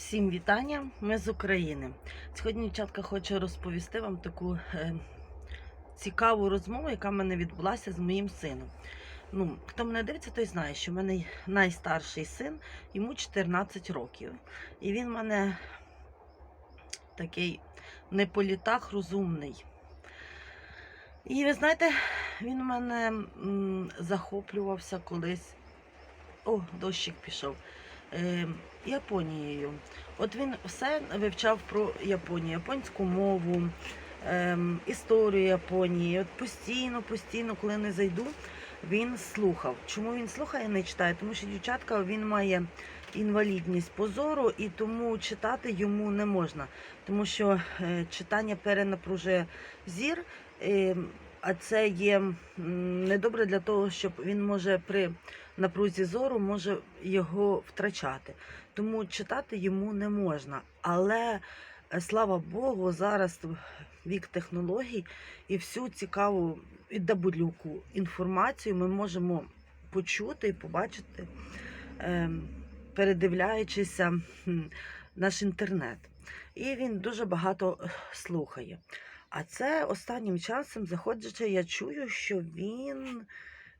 Всім вітання, ми з України. Сьогодні, дівчатка, хочу розповісти вам таку е, цікаву розмову, яка в мене відбулася з моїм сином. Ну, хто мене дивиться, той знає, що в мене найстарший син, йому 14 років. І він в мене такий не по літах розумний. І ви знаєте, він в мене м, захоплювався колись. О, дощик пішов. Е, Японією. От він все вивчав про Японію, японську мову, ем, історію Японії. От постійно, постійно, коли не зайду, він слухав. Чому він слухає, не читає? Тому що дівчатка він має інвалідність позору, і тому читати йому не можна. Тому що е, читання перенапружує зір. Е, а це є недобре для того, щоб він може при напрузі зору може його втрачати. Тому читати йому не можна. Але е, слава Богу, зараз вік технологій і всю цікаву і дабудлюку інформацію ми можемо почути і побачити, ем, передивляючися наш інтернет. І він дуже багато е, слухає. А це останнім часом, заходячи, я чую, що він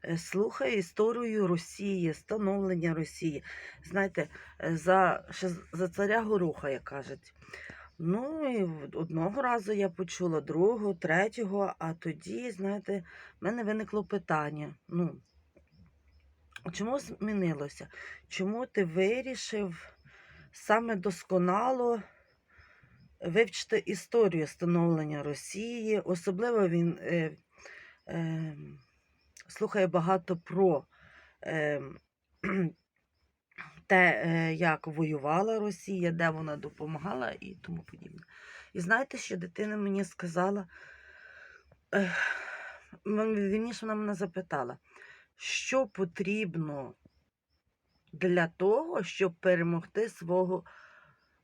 е, слухає історію Росії, становлення Росії. Знаєте, е, за, за царя Гороха, як кажуть. Ну, і одного разу я почула, другого, третього, а тоді, знаєте, в мене виникло питання. Ну, чому змінилося? Чому ти вирішив саме досконало вивчити історію становлення Росії? Особливо він е, е, слухає багато про е, те, як воювала Росія, де вона допомагала і тому подібне. І знаєте, що дитина мені сказала, е, вірніше вона мене запитала, що потрібно для того, щоб перемогти свого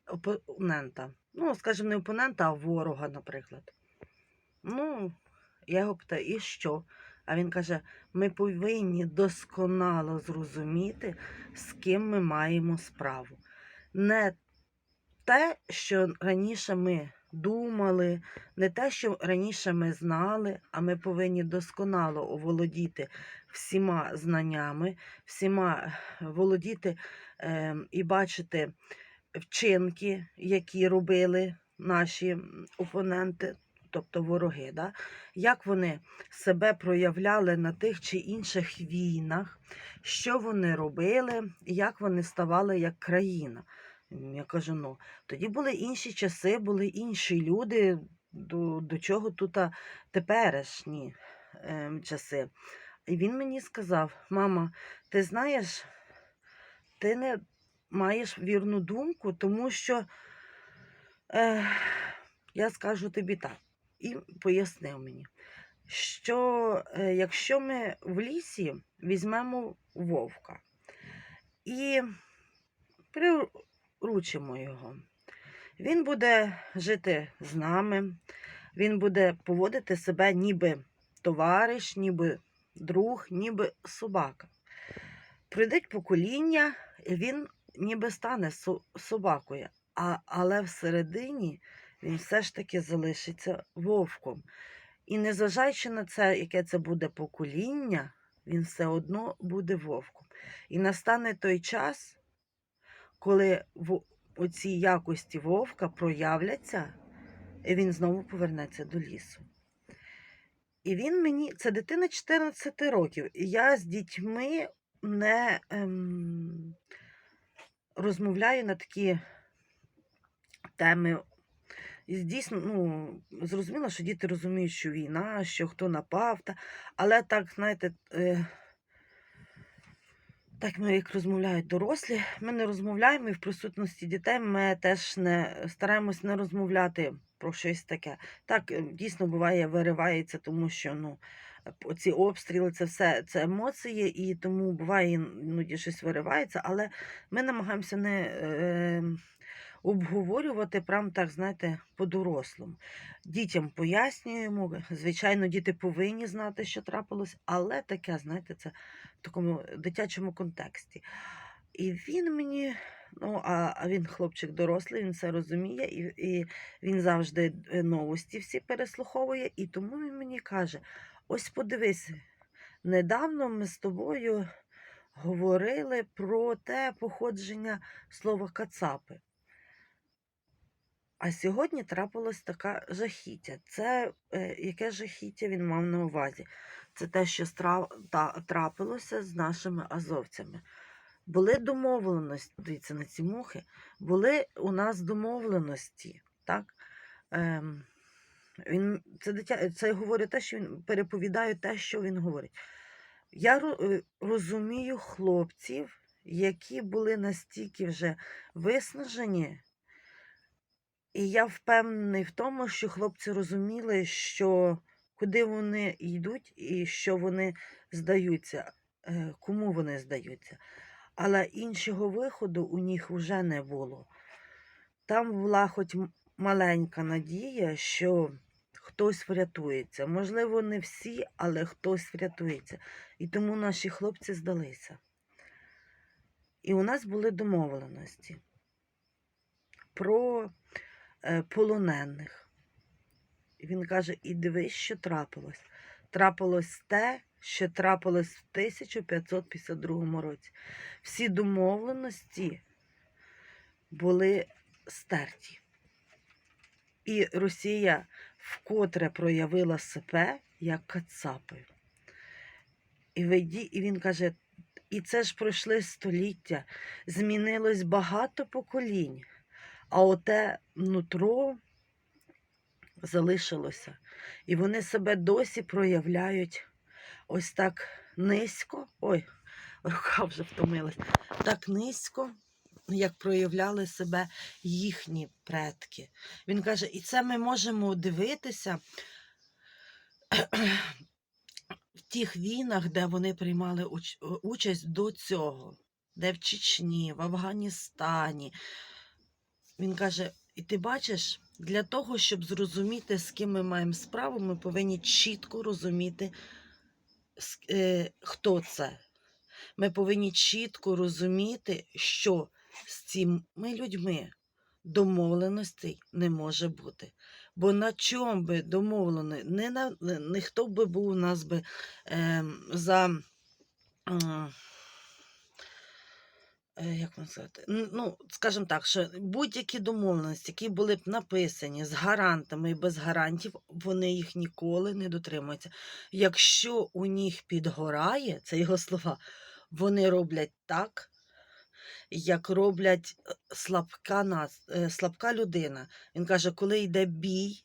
опонента. Ну, скажімо, не опонента, а ворога, наприклад. Ну, я його питаю, і що? А він каже: ми повинні досконало зрозуміти, з ким ми маємо справу. Не те, що раніше ми думали, не те, що раніше ми знали, а ми повинні досконало оволодіти всіма знаннями, всіма володіти е, і бачити вчинки, які робили наші опоненти, тобто вороги, да? як вони себе проявляли на тих чи інших війнах, що вони робили, як вони ставали як країна. Я кажу, ну, тоді були інші часи, були інші люди, до, до чого тут теперішні ем, часи. І він мені сказав: мама, ти знаєш, ти не маєш вірну думку, тому що е, я скажу тобі так, і пояснив мені, що е, якщо ми в лісі візьмемо вовка і приручимо його, він буде жити з нами, він буде поводити себе ніби товариш, ніби друг, ніби собака. Прийдуть покоління, і він ніби стане собакою, а, але всередині він все ж таки залишиться вовком. І незважаючи на це, яке це буде покоління, він все одно буде вовком. І настане той час, коли в оці якості вовка проявляться, і він знову повернеться до лісу. І він мені, це дитина 14 років, і я з дітьми не ем, розмовляю на такі теми. І дійсно, ну, зрозуміло, що діти розуміють, що війна, що хто напав, та, але так, знаєте, е, так ми як розмовляють дорослі, ми не розмовляємо і в присутності дітей ми теж не стараємось не розмовляти про щось таке. Так, е, дійсно буває, виривається, тому що ну, ці обстріли це все це емоції, і тому буває іноді щось виривається, але ми намагаємося не е, обговорювати прям так, знаєте, по-дорослому. Дітям пояснюємо, звичайно, діти повинні знати, що трапилось, але таке, знаєте, це в такому дитячому контексті. І він мені Ну, а, він хлопчик дорослий, він все розуміє, і, і він завжди е, новості всі переслуховує. І тому він мені каже: ось подивись, недавно ми з тобою говорили про те походження слова кацапи. А сьогодні трапилось така жахіття. Це е, яке жахіття він мав на увазі? Це те, що стра... та, трапилося з нашими азовцями. Були домовленості, дивіться на ці мухи, були у нас домовленості. Так? Ем, він, це, дитя, це говорить те, що він переповідає те, що він говорить. Я е, розумію хлопців, які були настільки вже виснажені, і я впевнений в тому, що хлопці розуміли, що куди вони йдуть і що вони здаються, е, кому вони здаються. Але іншого виходу у них вже не було. Там була хоч маленька надія, що хтось врятується. Можливо, не всі, але хтось врятується. І тому наші хлопці здалися. І у нас були домовленості про е, полонених. І він каже: і дивись, що трапилось. Трапилось те, що трапилось в 1552 році. Всі домовленості були стерті. І Росія вкотре проявила себе як кацапи. І, і він каже: і це ж пройшли століття, змінилось багато поколінь, а оте нутро залишилося. І вони себе досі проявляють ось так низько. Ой, рука вже втомилась. Так низько, як проявляли себе їхні предки. Він каже, і це ми можемо дивитися в тих війнах, де вони приймали участь до цього, де в Чечні, в Афганістані. Він каже: і ти бачиш, для того, щоб зрозуміти, з ким ми маємо справу, ми повинні чітко розуміти, е, хто це. Ми повинні чітко розуміти, що з цими людьми домовленостей не може бути. Бо на чому би домовлено, не на ніхто би був у нас би ем, за. е, Як вам сказати? Ну, скажімо так, що будь-які домовленості, які були б написані з гарантами і без гарантів, вони їх ніколи не дотримуються. Якщо у них підгорає, це його слова, вони роблять так, як роблять е, слабка, нац- е, слабка людина. Він каже, коли йде бій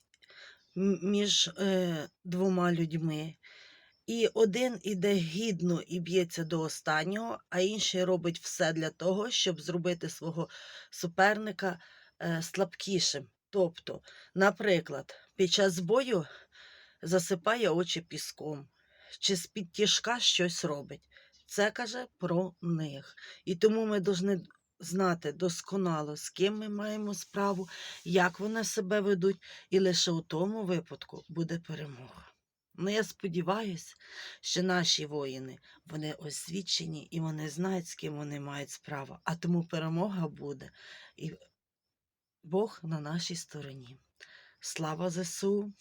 між е, двома людьми, і один іде гідно і б'ється до останнього, а інший робить все для того, щоб зробити свого суперника е, слабкішим. Тобто, наприклад, під час бою засипає очі піском, чи з-під тяжка щось робить. Це каже про них. І тому ми повинні знати досконало, з ким ми маємо справу, як вони себе ведуть, і лише у тому випадку буде перемога. Ну, я сподіваюся, що наші воїни вони освічені і вони знають, з ким вони мають справу. А тому перемога буде. І Бог на нашій стороні. Слава ЗСУ!